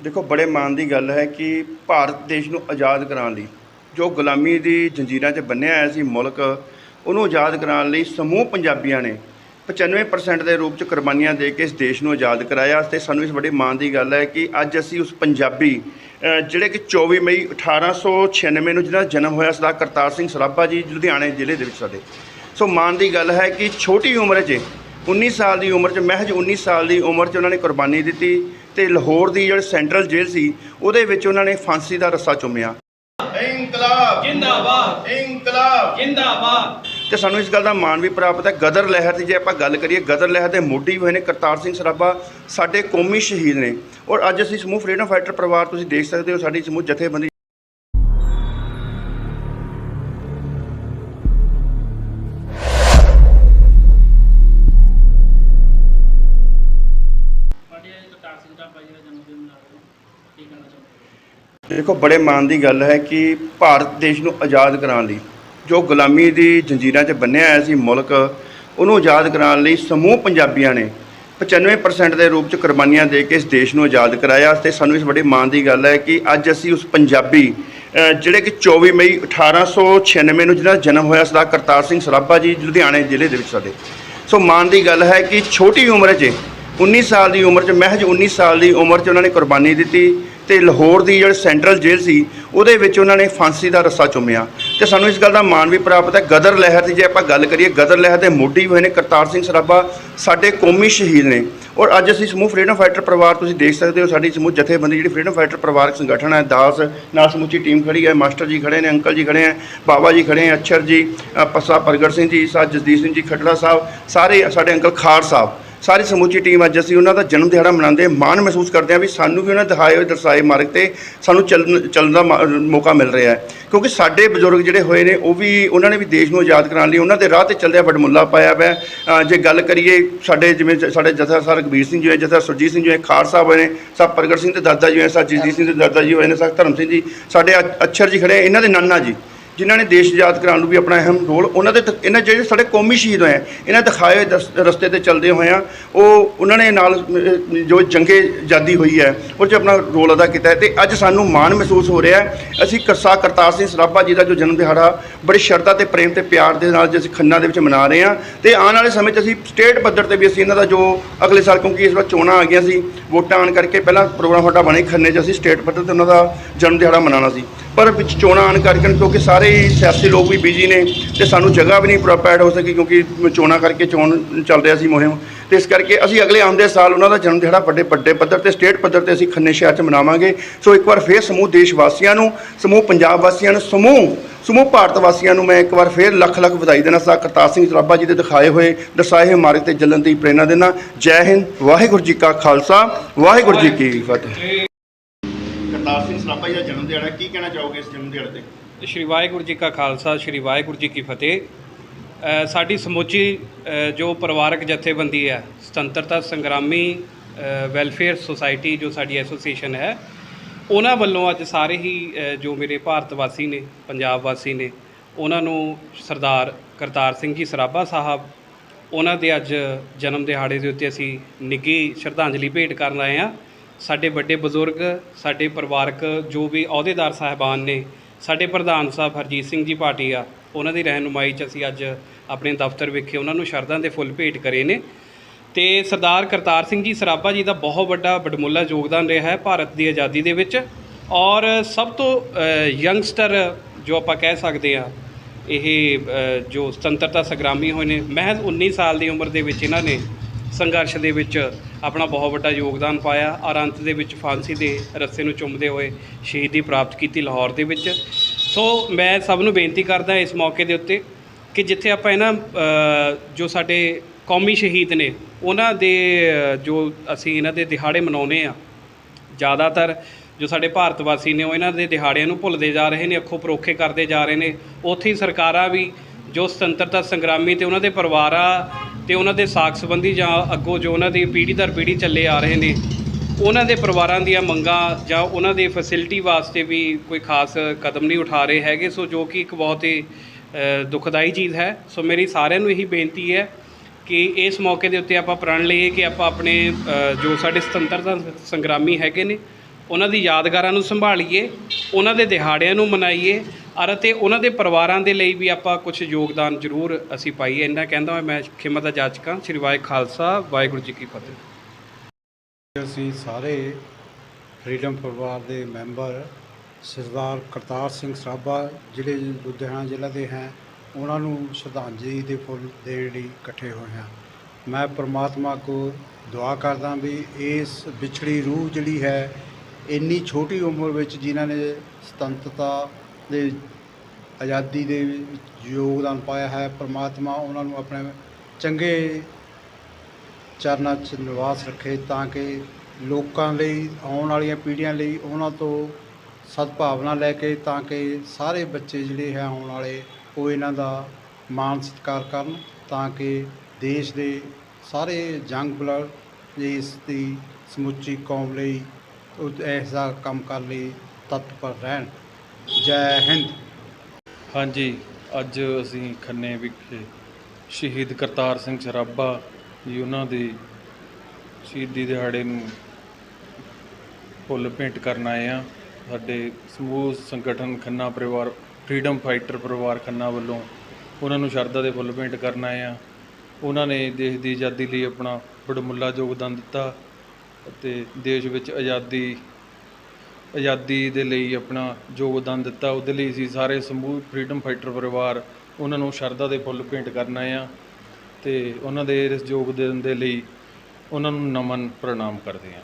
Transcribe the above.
ਦੇਖੋ, ਬੜੇ ਮਾਣ ਦੀ ਗੱਲ ਹੈ ਕਿ ਭਾਰਤ ਦੇਸ਼ ਨੂੰ ਆਜ਼ਾਦ ਕਰਾਉਣ ਲਈ ਜੋ ਗੁਲਾਮੀ ਦੀ ਜੰਜੀਰਾਂ 'ਚ ਬੰਨਿਆ ਹੋਇਆ ਸੀ ਮੁਲਕ, ਉਹਨੂੰ ਆਜ਼ਾਦ ਕਰਾਉਣ ਲਈ ਸਮੂਹ ਪੰਜਾਬੀਆਂ ਨੇ 95% ਦੇ ਰੂਪ 'ਚ ਕੁਰਬਾਨੀਆਂ ਦੇ ਕੇ ਇਸ ਦੇਸ਼ ਨੂੰ ਆਜ਼ਾਦ ਕਰਾਇਆ ਤੇ ਸਾਨੂੰ ਇਸ ਬੜੇ ਮਾਣ ਦੀ ਗੱਲ ਹੈ ਕਿ ਅੱਜ ਅਸੀਂ ਉਸ ਪੰਜਾਬੀ ਜਿਹੜੇ ਕਿ 24 ਮਈ 1896 ਨੂੰ ਜਿਹਦਾ ਜਨਮ ਹੋਇਆ ਸਰਦਾਰ ਕਰਤਾਰ ਸਿੰਘ ਸਰਾਭਾ ਜੀ, ਲੁਧਿਆਣੇ ਜ਼ਿਲ੍ਹੇ ਦੇ ਵਿੱਚ ਸਾਡੇ। ਸੋ ਮਾਣ ਦੀ ਗੱਲ ਹੈ ਕਿ ਛੋਟੀ ਉਮਰ 'ਚ 19 ਸਾਲ ਦੀ ਉਮਰ 'ਚ ਮਹਿਜ 19 ਸਾਲ ਦੀ ਉਮਰ 'ਚ ਉਹਨਾਂ ਨੇ ਕੁਰਬਾਨੀ ਦਿੱਤੀ ਤੇ ਲਾਹੌਰ ਦੀ ਜਿਹੜੀ ਸੈਂਟਰਲ ਜੇਲ੍ਹ ਸੀ ਉਹਦੇ ਵਿੱਚ ਉਹਨਾਂ ਨੇ ਫਾਂਸੀ ਦਾ ਰੱਸਾ ਚੁੰਮਿਆ। ਇਨਕਲਾਬ। ਜਿੰਦਾਬਾਦ। ਇਨਕਲਾਬ। ਜਿੰਦਾਬਾਦ। ਤੇ ਸਾਨੂੰ ਇਸ ਗੱਲ ਦਾ ਮਾਣ ਵੀ ਪ੍ਰਾਪਤ ਹੈ ਗਦਰ ਲਹਿਰ ਦੀ ਜੇ ਆਪਾਂ ਗੱਲ ਕਰੀਏ ਗਦਰ ਲਹਿਰ ਦੇ ਮੋਢੀ ਹੋਏ ਨੇ ਕਰਤਾਰ ਸਿੰਘ ਸਰਾਭਾ ਸਾਡੇ ਕੌਮੀ ਸ਼ਹੀਦ ਨੇ। ਔਰ ਅੱਜ ਅਸੀਂ ਸਮੂਹ ਫਰੀडम ਫਾਈਟਰ ਪਰਿਵਾਰ ਤੁਸੀਂ ਦੇਖ ਸਕਦੇ ਹੋ ਸਾਡੀ ਸਮੂਹ ਜਥੇਬੰਦੀ ਦੇਖੋ, ਬੜੇ ਮਾਣ ਦੀ ਗੱਲ ਹੈ ਕਿ ਭਾਰਤ ਦੇਸ਼ ਨੂੰ ਆਜ਼ਾਦ ਕਰਾਉਣ ਲਈ ਜੋ ਗੁਲਾਮੀ ਦੀ ਜੰਜੀਰਾਂ 'ਚ ਬੰਨਿਆ ਹੋਇਆ ਸੀ ਮੁਲਕ, ਉਹਨੂੰ ਆਜ਼ਾਦ ਕਰਾਉਣ ਲਈ ਸਮੂਹ ਪੰਜਾਬੀਆਂ ਨੇ 95% ਦੇ ਰੂਪ 'ਚ ਕੁਰਬਾਨੀਆਂ ਦੇ ਕੇ ਇਸ ਦੇਸ਼ ਨੂੰ ਆਜ਼ਾਦ ਕਰਾਇਆ ਤੇ ਸਾਨੂੰ ਇਸ ਬੜੇ ਮਾਣ ਦੀ ਗੱਲ ਹੈ ਕਿ ਅੱਜ ਅਸੀਂ ਉਸ ਪੰਜਾਬੀ ਜਿਹੜੇ ਕਿ 24 ਮਈ 1896 ਨੂੰ ਜਿਹਦਾ ਜਨਮ ਹੋਇਆ ਸਰਦਾਰ ਕਰਤਾਰ ਸਿੰਘ ਸਰਾਭਾ ਜੀ, ਲੁਧਿਆਣੇ ਜ਼ਿਲ੍ਹੇ ਦੇ ਵਿੱਚ ਸਾਡੇ। ਸੋ ਮਾਣ ਦੀ ਗੱਲ ਹੈ ਕਿ ਛੋਟੀ ਉਮਰ 'ਚ 19 ਸਾਲ ਦੀ ਉਮਰ 'ਚ ਮਹਿਜ 19 ਸਾਲ ਦੀ ਉਮਰ 'ਚ ਉਹਨਾਂ ਨੇ ਕੁਰਬਾਨੀ ਦਿੱਤੀ। ਤੇ ਲਾਹੌਰ ਦੀ ਜਿਹੜੀ ਸੈਂਟਰਲ ਜੇਲ੍ਹ ਸੀ, ਉਹਦੇ ਵਿੱਚ ਉਹਨਾਂ ਨੇ ਫਾਂਸੀ ਦਾ ਰੱਸਾ ਚੁੰਮਿਆ। ਤੇ ਸਾਨੂੰ ਇਸ ਗੱਲ ਦਾ ਮਾਣ ਵੀ ਪ੍ਰਾਪਤ ਹੈ, ਗਦਰ ਲਹਿਰ ਦੀ ਜੇ ਆਪਾਂ ਗੱਲ ਕਰੀਏ, ਗਦਰ ਲਹਿਰ ਦੇ ਮੋਢੀ ਹੋਏ ਨੇ ਕਰਤਾਰ ਸਿੰਘ ਸਰਾਭਾ, ਸਾਡੇ ਕੌਮੀ ਸ਼ਹੀਦ ਨੇ। ਔਰ ਅੱਜ ਅਸੀਂ ਸਮੂਹ ਫਰੀडम ਫਾਈਟਰ ਪਰਿਵਾਰ, ਤੁਸੀਂ ਦੇਖ ਸਕਦੇ ਹੋ, ਸਾਡੀ ਸਮੂਹ ਜਥੇਬੰਦੀ ਜਿਹੜੀ ਫਰੀडम ਫਾਈਟਰ ਪਰਿਵਾਰਕ ਸੰਗਠਨ ਹੈ, ਦਾਸ, ਨਾਲ ਸਮੁੱਚੀ ਟੀਮ ਖੜੀ ਹੈ, ਮਾਸਟਰ ਜੀ ਖੜੇ ਨੇ, ਅੰਕਲ ਜੀ ਖੜੇ ਹੈ, ਬਾਬਾ ਜੀ ਖੜੇ ਹੈ, ਅਛਰ ਜੀ ਪਸਾ ਪ੍ਰਗਟ ਸਿੰਘ ਜੀ ਸਾਹ ਜਸਦੀਪ ਸਿੰਘ ਜੀ ਖਟੜਾ ਸਾਹਿਬ, ਸਾਰੇ ਸਾਡੇ ਅੰਕਲ ਖਾਰ ਸਾਹਿਬ। ਸਾਰੀ ਸਮੁੱਚੀ ਟੀਮ ਅੱਜ ਅਸੀਂ ਉਹਨਾਂ ਦਾ ਜਨਮ ਦਿਹਾੜਾ ਮਨਾਉਂਦੇ ਹਾਂ। ਮਾਣ ਮਹਿਸੂਸ ਕਰਦੇ ਹਾਂ ਵੀ ਸਾਨੂੰ ਵੀ ਉਹਨਾਂ ਦਿਖਾਏ ਹੋਏ, ਦਰਸਾਏ ਮਾਰਗ ਤੇ ਸਾਨੂੰ ਚੱਲਣ ਚੱਲਣ ਦਾ ਮਾ- ਮੌਕਾ ਮਿਲ ਰਿਹਾ ਹੈ ਕਿਉਂਕਿ ਸਾਡੇ ਬਜ਼ੁਰਗ ਜਿਹੜੇ ਹੋਏ ਨੇ, ਉਹ ਵੀ ਉਹਨਾਂ ਨੇ ਵੀ ਦੇਸ਼ ਨੂੰ ਆਜ਼ਾਦ ਕਰਾਉਣ ਲਈ ਉਹਨਾਂ ਦੇ ਰਾਹ ਤੇ ਚੱਲਦਿਆਂ ਵਡਮੁੱਲਾ ਪਾਇਆ ਹੋਇਆ ਹੈ। ਜੇ ਗੱਲ ਕਰੀਏ ਸਾਡੇ ਜਿਵੇਂ ਜ- ਸਾਡੇ ਜਥਾ ਸਰ ਰਘਬੀਰ ਸਿੰਘ ਜੀ ਹੋਏ, ਜਥਾ ਸੁਰਜੀਤ ਸਿੰਘ ਜੀ ਹੋਏ ਖਾੜ ਸਾਹਿਬ ਹੋਏ ਨੇ ਸਾਹਿਬ ਪ੍ਰਗਟ ਸਿੰਘ ਤੇ ਦਾਦਾ ਜੀ ਹੋਏ ਸਾਹਿਬ ਜਗਜੀਤ ਸਿੰਘ ਤੇ ਦਾਦਾ ਜੀ ਹੋਏ ਨੇ ਸਾਹਿਬ ਧਰਮ ਸਿੰਘ ਜੀ, ਸਾਡੇ ਅ- ਅਛਰ ਜੀ ਖੜੇ, ਇਹਨਾਂ ਦੇ ਨਾਨਾ ਜੀ ਜਿਨ੍ਹਾਂ ਨੇ ਦੇਸ਼ ਆਜ਼ਾਦ ਕਰਾਉਣ ਨੂੰ ਵੀ ਆਪਣਾ ਅਹਿਮ ਰੋਲ, ਉਹਨਾਂ ਦੇ ਤ- ਇਹਨਾਂ ਜਿਹੜੇ ਸਾਡੇ ਕੌਮੀ ਸ਼ਹੀਦ ਹੋਏ ਇਹਨਾਂ ਦਿਖਾਏ ਦਸ- ਰਸਤੇ ਤੇ ਚੱਲਦੇ ਹੋਏ ਆ, ਉਹ, ਉਹਨਾਂ ਨੇ ਨਾਲ ਜੋ ਜੰਗੇ ਆਜ਼ਾਦੀ ਹੋਈ ਹੈ, ਉਹ 'ਚ ਆਪਣਾ ਰੋਲ ਅਦਾ ਕੀਤਾ ਹੈ ਤੇ ਅੱਜ ਸਾਨੂੰ ਮਾਣ ਮਹਿਸੂਸ ਹੋ ਰਿਹਾ ਹੈ। ਅਸੀਂ ਕਰਸਾ ਕਰਤਾਰ ਸਿੰਘ ਸਰਾਭਾ ਜੀ ਦਾ ਜੋ ਜਨਮ ਦਿਹਾੜਾ, ਬੜੀ ਸ਼ਰਧਾ ਤੇ ਪ੍ਰੇਮ ਤੇ ਪਿਆਰ ਦੇ ਨਾਲ ਜੇ ਅਸੀਂ ਖੰਨਾ ਦੇ ਵਿੱਚ ਮਨਾ ਰਹੇ ਹਾਂ, ਤੇ ਆਉਣ ਵਾਲੇ ਸਮੇਂ 'ਚ ਅਸੀਂ ਸਟੇਟ ਪੱਧਰ ਤੇ ਵੀ ਅਸੀਂ ਇਹਨਾਂ ਦਾ ਜੋ ਅਗਲੇ ਸਾਲ, ਕਿਉਂਕਿ ਇਸ ਵਾਰ ਚੋਣਾਂ ਆ ਗਈਆਂ ਸੀ, ਵੋਟਾਂ ਆਉਣ ਕਰਕੇ ਪਹਿਲਾਂ ਪ੍ਰੋਗਰਾਮ ਸਾਡਾ ਬਣੇ ਖੰਨੇ 'ਚ, ਅਸੀਂ ਸਟੇਟ ਪੱਧਰ ਤੇ ਉਹਨਾਂ ਦਾ ਜਨਮ ਦਿਹਾੜਾ ਮਨਾਉਣਾ ਸੀ। ਪਰ ਵਿੱਚ ਚੋਣਾਂ ਆਉਣ ਕਰਕੇ, ਕਿਉਂਕਿ ਸਾਰੇ ਹੀ ਸਿਆਸੀ ਲੋਕ ਵੀ ਬਿਜ਼ੀ ਨੇ ਤੇ ਸਾਨੂੰ ਜਗ੍ਹਾ ਵੀ ਨਹੀਂ ਪ੍ਰੋਵਾਈਡ ਹੋ ਸਕੀ, ਕਿਉਂਕਿ ਚੋਣਾਂ ਕਰਕੇ ਚੋਣ ਚੱਲ ਰਿਹਾ ਸੀ ਮੁਹਿੰਮ। ਤੇ ਇਸ ਕਰਕੇ ਅਸੀਂ ਅਗਲੇ ਆਉਂਦੇ ਸਾਲ ਉਹਨਾਂ ਦਾ ਜਨਮ ਦਿਹਾੜਾ ਵੱਡੇ ਵੱਡੇ ਪੱਧਰ ਤੇ, ਸਟੇਟ ਪੱਧਰ ਤੇ ਅਸੀਂ ਖੰਨੇ ਸ਼ਹਿਰ 'ਚ ਮਨਾਵਾਂਗੇ। ਸੋ ਇੱਕ ਵਾਰ ਫੇਰ ਸਮੂਹ ਦੇਸ਼ ਵਾਸੀਆਂ ਨੂੰ, ਸਮੂਹ ਪੰਜਾਬ ਵਾਸੀਆਂ ਨੂੰ, ਸਮੂਹ ਸਮੂਹ ਭਾਰਤ ਵਾਸੀਆਂ ਨੂੰ ਮੈਂ ਇੱਕ ਵਾਰ ਫੇਰ ਲੱਖ ਲੱਖ ਵਧਾਈ ਦੇਣਾ ਸਾ। ਕਰਤਾਰ ਸਿੰਘ ਸਰਾਭਾ ਜੀ ਦੇ ਦਿਖਾਏ ਹੋਏ, ਦਰਸਾਏ ਹੋਏ ਮਾਰਗ ਤੇ ਚੱਲਣ ਦੀ ਪ੍ਰੇਰਣਾ ਦੇਣਾ ਜੈ ਹਿੰਦ, ਵਾਹਿਗੁਰੂ ਜੀ ਕਾ ਖਾਲਸਾ, ਵਾਹਿਗੁਰੂ ਜੀ ਕੀ ਫਤਿਹ। ਕਰਤਾਰ ਸਿੰਘ ਸਰਾਭਾ ਜੀ ਦਾ ਜਨਮ ਦਿਹਾੜਾ ਕੀ ਕਹਿਣਾ ਚਾਹੋਗੇ ਇਸ ਜਨਮ ਦਿਹਾੜੇ ਤੇ ਸ਼੍ਰੀ ਵਾਹਿਗੁਰੂ ਜੀ ਕਾ ਖਾਲਸਾ ਸ਼੍ਰੀ ਵਾਹਿਗੁਰੂ ਜੀ ਕੀ ਫਤਿਹ। ਅ, ਸਾਡੀ ਸਮੁੱਚੀ ਅ, ਜੋ ਪਰਿਵਾਰਕ ਜਥੇਬੰਦੀ ਹੈ ਸੁਤੰਤਰਤਾ ਸੰਗਰਾਮੀ ਅ, ਵੈਲਫੇਅਰ ਸੁਸਾਇਟੀ ਜੋ ਸਾਡੀ ਐਸੋਸੀਏਸ਼ਨ ਹੈ ਉਹਨਾਂ ਵੱਲੋਂ ਅੱਜ ਸਾਰੇ ਹੀ ਅ, ਜੋ ਮੇਰੇ ਭਾਰਤ ਵਾਸੀ ਨੇ ਪੰਜਾਬ ਵਾਸੀ ਨੇ ਉਹਨਾਂ ਨੂੰ ਸਰਦਾਰ ਕਰਤਾਰ ਸਿੰਘ ਜੀ ਸਰਾਭਾ ਸਾਹਿਬ ਉਹਨਾਂ ਦੇ ਅੱਜ ਜਨਮ ਦਿਹਾੜੇ ਦੇ ਉੱਤੇ ਅਸੀਂ ਨਿੱਘੀ ਸ਼ਰਧਾਂਜਲੀ ਭੇਟ ਕਰਨ ਆਏ ਹਾਂ। ਸਾਡੇ ਵੱਡੇ ਬਜ਼ੁਰਗ, ਸਾਡੇ ਪਰਿਵਾਰਕ ਜੋ ਵੀ ਅਹੁਦੇਦਾਰ ਸਾਹਿਬਾਨ ਨੇ, ਸਾਡੇ ਪ੍ਰਧਾਨ ਸਾਹਿਬ ਹਰਜੀਤ ਸਿੰਘ ਜੀ ਭਾਟੀਆ, ਉਹਨਾਂ ਦੀ ਰਹਿਨੁਮਾਈ 'ਚ ਅਸੀਂ ਅੱਜ ਆਪਣੇ ਦਫ਼ਤਰ ਵਿਖੇ ਉਹਨਾਂ ਨੂੰ ਸ਼ਰਧਾ ਦੇ ਫੁੱਲ ਭੇਟ ਕਰੇ ਨੇ। ਤੇ ਸਰਦਾਰ ਕਰਤਾਰ ਸਿੰਘ ਜੀ ਸਰਾਭਾ ਜੀ ਦਾ ਬਹੁਤ ਵੱਡਾ ਵਡਮੁੱਲਾ ਯੋਗਦਾਨ ਰਿਹਾ ਹੈ ਭਾਰਤ ਦੀ ਆਜ਼ਾਦੀ ਦੇ ਵਿੱਚ। ਔਰ ਸਭ ਤੋਂ ਯੰਗਸਟਰ ਜੋ ਆਪਾਂ ਕਹਿ ਸਕਦੇ ਆ ਇਹ ਜੋ ਸੁਤੰਤਰਤਾ ਸੰਗਰਾਮੀ ਹੋਏ ਨੇ, ਮਹਿਜ਼ 19 ਸਾਲ ਦੀ ਉਮਰ ਦੇ ਵਿੱਚ ਇਹਨਾਂ ਨੇ ਸੰਘਰਸ਼ ਦੇ ਵਿੱਚ ਆਪਣਾ ਬਹੁਤ ਵੱਡਾ ਯੋਗਦਾਨ ਪਾਇਆ। ਔਰ ਅੰਤ ਦੇ ਵਿੱਚ ਫਾਂਸੀ ਦੇ ਰੱਸੇ ਨੂੰ ਚੁੰਮਦੇ ਹੋਏ ਸ਼ਹੀਦੀ ਪ੍ਰਾਪਤ ਕੀਤੀ ਲਾਹੌਰ ਦੇ ਵਿੱਚ। ਸੋ ਮੈਂ ਸਭ ਨੂੰ ਬੇਨਤੀ ਕਰਦਾ ਇਸ ਮੌਕੇ ਦੇ ਉੱਤੇ ਕਿ ਜਿੱਥੇ ਆਪਾਂ ਇਹਨਾਂ ਜੋ ਸਾਡੇ ਕੌਮੀ ਸ਼ਹੀਦ ਨੇ, ਉਹਨਾਂ ਦੇ ਜੋ ਅਸੀਂ ਇਹਨਾਂ ਦੇ ਦਿਹਾੜੇ ਮਨਾਉਨੇ ਆ ਜ਼ਿਆਦਾਤਰ ਜੋ ਸਾਡੇ ਭਾਰਤ ਵਾਸੀ ਨੇ ਉਹ ਇਹਨਾਂ ਦੇ ਦਿਹਾੜਿਆਂ ਨੂੰ ਭੁੱਲਦੇ ਜਾ ਰਹੇ ਨੇ, ਅੱਖੋਂ ਪਰੋਖੇ ਕਰਦੇ ਜਾ ਰਹੇ ਨੇ। ਉੱਥੇ ਹੀ ਸਰਕਾਰਾਂ ਵੀ ਜੋ ਸੁਤੰਤਰਤਾ ਸੰਗਰਾਮੀ ਤੇ ਉਹਨਾਂ ਦੇ ਪਰਿਵਾਰਾਂ ਤੇ ਉਹਨਾਂ ਦੇ ਸਾਕ ਸੰਬੰਧੀ ਜਾਂ ਅੱਗੋਂ ਜੋ ਉਹਨਾਂ ਦੀ ਪੀੜ੍ਹੀ ਦਰ ਪੀੜ੍ਹੀ ਚੱਲੇ ਆ ਰਹੇ ਨੇ ਉਹਨਾਂ ਦੇ ਪਰਿਵਾਰਾਂ ਦੀਆਂ ਮੰਗਾਂ ਜਾਂ ਉਹਨਾਂ ਦੇ ਫੈਸਿਲਿਟੀ ਵਾਸਤੇ ਵੀ ਕੋਈ ਖਾਸ ਕਦਮ ਨਹੀਂ ਉਠਾ ਰਹੇ ਹੈਗੇ। ਸੋ ਜੋ ਕਿ ਇੱਕ ਬਹੁਤ ਹੀ ਅ, ਦੁਖਦਾਈ ਚੀਜ਼ ਹੈ। ਸੋ ਮੇਰੀ ਸਾਰਿਆਂ ਨੂੰ ਇਹੀ ਬੇਨਤੀ ਹੈ ਕਿ ਇਸ ਮੌਕੇ ਦੇ ਉੱਤੇ ਆਪਾਂ ਪ੍ਰਣ ਲਈਏ ਕਿ ਆਪਾਂ ਆਪਣੇ ਜੋ ਸਾਡੇ ਸੁਤੰਤਰਤਾ ਸੰਗਰਾਮੀ ਹੈਗੇ ਨੇ ਉਹਨਾਂ ਦੀ ਯਾਦਗਾਰਾਂ ਨੂੰ ਸੰਭਾਲੀਏ ਉਹਨਾਂ ਦੇ ਦਿਹਾੜਿਆਂ ਨੂੰ ਮਨਾਈਏ ਔਰ ਅਤੇ ਉਹਨਾਂ ਦੇ ਪਰਿਵਾਰਾਂ ਦੇ ਲਈ ਵੀ ਆਪਾਂ ਕੁਝ ਯੋਗਦਾਨ ਜ਼ਰੂਰ ਅਸੀਂ ਪਾਈਏ। ਇੰਨਾ ਕਹਿੰਦਾ ਹੋਇਆ, ਮੈਂ ਖਿਮਤ ਦਾ ਜਾਚਕਾਂ। ਸ੍ਰੀ ਵਾਹਿ ਖਾਲਸਾ, ਵਾਹਿਗੁਰੂ ਜੀ ਕੀ ਫਤਿਹ। ਅਸੀਂ ਸਾਰੇ ਫਰੀडम ਪਰਿਵਾਰ ਦੇ ਮੈਂਬਰ ਸਰਦਾਰ ਕਰਤਾਰ ਸਿੰਘ ਸਰਾਭਾ ਜਿਹੜੇ ਲੁਧਿਆਣਾ ਜ਼ਿਲ੍ਹਾ ਦੇ ਹੈ। ਉਹਨਾਂ ਨੂੰ ਸ਼ਰਧਾਂਜਲੀ ਦੇ ਫੁੱਲ ਦੇਣ ਲਈ ਇਕੱਠੇ ਹੋਏ ਹਾਂ। ਮੈਂ ਪ੍ਰਮਾਤਮਾ ਕੋ ਦੁਆ ਕਰਦਾ ਵੀ ਇਸ ਵਿਛੜੀ ਰੂਹ ਜਿਹੜੀ ਹੈ, ਇੰਨੀ ਛੋਟੀ ਉਮਰ ਵਿੱਚ ਜਿਨ੍ਹਾਂ ਨੇ ਸੁਤੰਤਰਤਾ ਦੇ ਆਜ਼ਾਦੀ ਦੇ ਯੋਗਦਾਨ ਪਾਇਆ ਹੈ, ਪਰਮਾਤਮਾ ਉਹਨਾਂ ਨੂੰ ਆਪਣੇ ਚੰਗੇ ਚਰਨਾਂ 'ਚ ਨਿਵਾਸ ਰੱਖੇ ਤਾਂ ਕਿ ਲੋਕਾਂ ਲਈ, ਆਉਣ ਵਾਲੀਆਂ ਪੀੜ੍ਹੀਆਂ ਲਈ ਉਹਨਾਂ ਤੋਂ ਸਦਭਾਵਨਾ ਲੈ ਕੇ ਤਾਂ ਕਿ ਸਾਰੇ ਬੱਚੇ ਜਿਹੜੇ ਹੈ ਆਉਣ ਵਾਲੇ ਉਹ ਇਹਨਾਂ ਦਾ ਮਾਣ ਸਤਿਕਾਰ ਕਰਨ ਤਾਂ ਕਿ ਦੇਸ਼ ਦੇ ਸਾਰੇ ਜੰਗ ਬਲਰ ਇਸ ਦੀ ਸਮੁੱਚੀ ਕੌਮ ਲਈ ਇਸ ਐਸਾ ਕੰਮ ਕਰਨ ਲਈ ਤਤਪਰ ਰਹਿਣ। ਜੈ ਹਿੰਦ। ਹਾਂਜੀ, ਅੱਜ ਅਸੀਂ ਖੰਨੇ ਵਿਖੇ ਸ਼ਹੀਦ ਕਰਤਾਰ ਸਿੰਘ ਸਰਾਭਾ ਜੀ, ਉਹਨਾਂ ਦੇ ਸ਼ਹੀਦੀ ਦਿਹਾੜੇ ਨੂੰ ਫੁੱਲ ਭੇਂਟ ਕਰਨ ਆਏ ਆ ਸਾਡੇ ਸਮੂਹ ਸੰਗਠਨ ਖੰਨਾ ਪਰਿਵਾਰ ਫਰੀडम ਫਾਈਟਰ ਪਰਿਵਾਰ ਖੰਨਾ ਵੱਲੋਂ ਉਹਨਾਂ ਨੂੰ ਸ਼ਰਧਾ ਦੇ ਫੁੱਲ ਭੇਂਟ ਕਰਨ ਆਏ ਆ ਉਹਨਾਂ ਨੇ ਦੇਸ਼ ਦੀ ਆਜ਼ਾਦੀ ਲਈ ਆਪਣਾ ਬੜਮੁੱਲਾ ਯੋਗਦਾਨ ਦਿੱਤਾ ਅਤੇ ਦੇਸ਼ ਵਿੱਚ ਆਜ਼ਾਦੀ ਆਜ਼ਾਦੀ ਦੇ ਲਈ ਆਪਣਾ ਯੋਗਦਾਨ ਦਿੱਤਾ, ਉਹਦੇ ਲਈ ਅਸੀਂ ਸਾਰੇ ਸਮੂਹ ਫਰੀਡਮ ਫਾਈਟਰ ਪਰਿਵਾਰ ਉਹਨਾਂ ਨੂੰ ਸ਼ਰਧਾ ਦੇ ਫੁੱਲ ਭੇਂਟ ਕਰਨ ਆਏ ਹਾਂ ਅਤੇ ਉਹਨਾਂ ਦੇ ਇਸ ਯੋਗਦਾਨ ਦੇ ਲਈ ਉਹਨਾਂ ਨੂੰ ਨਮਨ ਪ੍ਰਣਾਮ ਕਰਦੇ ਹਾਂ।